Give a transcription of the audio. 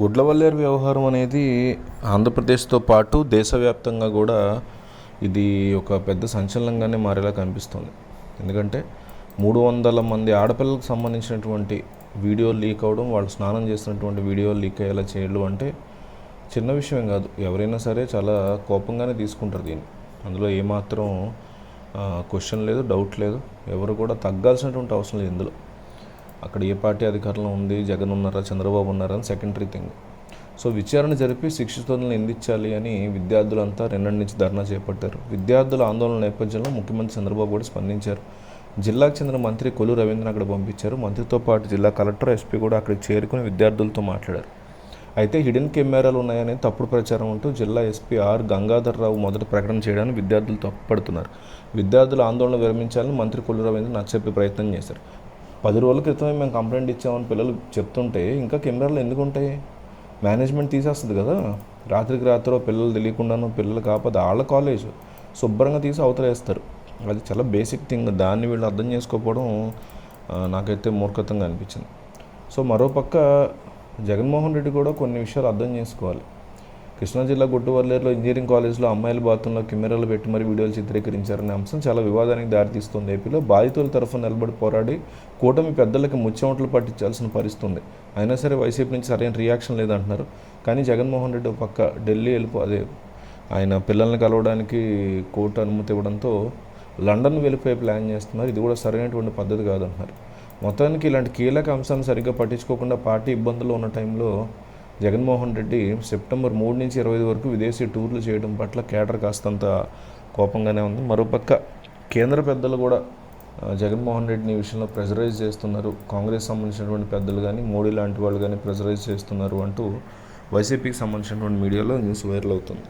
గుడ్లవల్లేరు వ్యవహారం అనేది ఆంధ్రప్రదేశ్తో పాటు దేశవ్యాప్తంగా కూడా ఇది ఒక పెద్ద సంచలనంగానే మారేలా కనిపిస్తుంది. ఎందుకంటే మూడు వందల మంది ఆడపిల్లలకు సంబంధించినటువంటి వీడియోలు లీక్ అవ్వడం వాళ్ళు స్నానం చేసినటువంటి వీడియోలు లీక్ అయ్యేలా చేయడం అంటే చిన్న విషయం కాదు. ఎవరైనా సరే చాలా కోపంగానే తీసుకుంటారు దీన్ని. అందులో ఏమాత్రం క్వశ్చన్ లేదు డౌట్ లేదు. ఎవరు కూడా తగ్గాల్సినటువంటి అవసరం లేదు ఇందులో. అక్కడ ఏ పార్టీ అధికారంలో ఉంది జగన్ ఉన్నారా చంద్రబాబు ఉన్నారా అని సెకండరీ థింగ్ సో విచారణ జరిపి శిక్షితులను ఎందించాలి అని విద్యార్థులంతా రెండటి నుంచి ధర్నా చేపట్టారు. విద్యార్థుల ఆందోళన నేపథ్యంలో ముఖ్యమంత్రి చంద్రబాబు కూడా స్పందించారు. జిల్లాకు చెందిన మంత్రి కొల్లు రవీంద్రన్ అక్కడ పంపించారు. మంత్రితో పాటు జిల్లా కలెక్టర్ ఎస్పీ కూడా అక్కడికి చేరుకుని విద్యార్థులతో మాట్లాడారు. అయితే హిడెన్ కెమెరాలు ఉన్నాయని తప్పుడు ప్రచారం అంటూ జిల్లా ఎస్పీ ఆర్ గంగాధర్రావు మొదట ప్రకటన చేయడానికి విద్యార్థులు తప్పుపడుతున్నారు. విద్యార్థుల ఆందోళన విరమించాలని మంత్రి కొల్లు రవీంద్ర నచ్చచెప్పే ప్రయత్నం చేశారు. పది రోజుల క్రితమే మేము కంప్లైంట్ ఇచ్చామని పిల్లలు చెప్తుంటే ఇంకా కెమెరాలు ఎందుకు ఉంటాయి మేనేజ్మెంట్ తీసేస్తుంది కదా. రాత్రికి రాత్రో పిల్లలు తెలియకుండానో పిల్లలు కాకపోతే వాళ్ళ కాలేజ్ శుభ్రంగా తీసి అవతలేస్తారు అది చాలా బేసిక్ థింగ్ దాన్ని వీళ్ళు అర్థం చేసుకోకపోవడం నాకైతే మూర్ఖతంగా అనిపించింది. సో మరోపక్క జగన్మోహన్ రెడ్డి కూడా కొన్ని విషయాలు అర్థం చేసుకోవాలి. కృష్ణా జిల్లా గుట్టువల్లేరులో ఇంజనీరింగ్ కాలేజ్లో అమ్మాయిల బాత్రూంలో కెమెరాలు పెట్టి మరీ వీడియోలు చిత్రీకరించారనే అంశం చాలా వివాదానికి దారితీస్తుంది. ఏపీలో బాధితుల తరఫున నిలబడి పోరాడి కూటమి పెద్దలకి ముచ్చెమట్లు పట్టించాల్సిన పరిస్థితుంది. అయినా సరే వైసీపీ నుంచి సరైన రియాక్షన్ లేదంటున్నారు. కానీ జగన్మోహన్ రెడ్డి పక్క ఢిల్లీ వెళ్ళిపో అదే ఆయన పిల్లల్ని కలవడానికి కోర్టు అనుమతి ఇవ్వడంతో లండన్ వెళ్ళిపోయే ప్లాన్ చేస్తున్నారు. ఇది కూడా సరైనటువంటి పద్ధతి కాదంటున్నారు. మొత్తానికి ఇలాంటి కీలక అంశాన్ని సరిగ్గా పట్టించుకోకుండా పార్టీ ఇబ్బందులు ఉన్న టైంలో జగన్మోహన్ రెడ్డి సెప్టెంబర్ మూడు నుంచి ఇరవై ఐదు వరకు విదేశీ టూర్లు చేయడం పట్ల కేటర్ కాస్తంత కోపంగానే ఉంది. మరోపక్క కేంద్ర పెద్దలు కూడా జగన్మోహన్ రెడ్డిని ఈ విషయంలో ప్రెజరైజ్ చేస్తున్నారు. కాంగ్రెస్ సంబంధించినటువంటి పెద్దలు కానీ మోడీ లాంటి వాళ్ళు కానీ ప్రెజరైజ్ చేస్తున్నారు అంటూ వైసీపీకి సంబంధించినటువంటి మీడియాలో న్యూస్ వైరల్ అవుతుంది.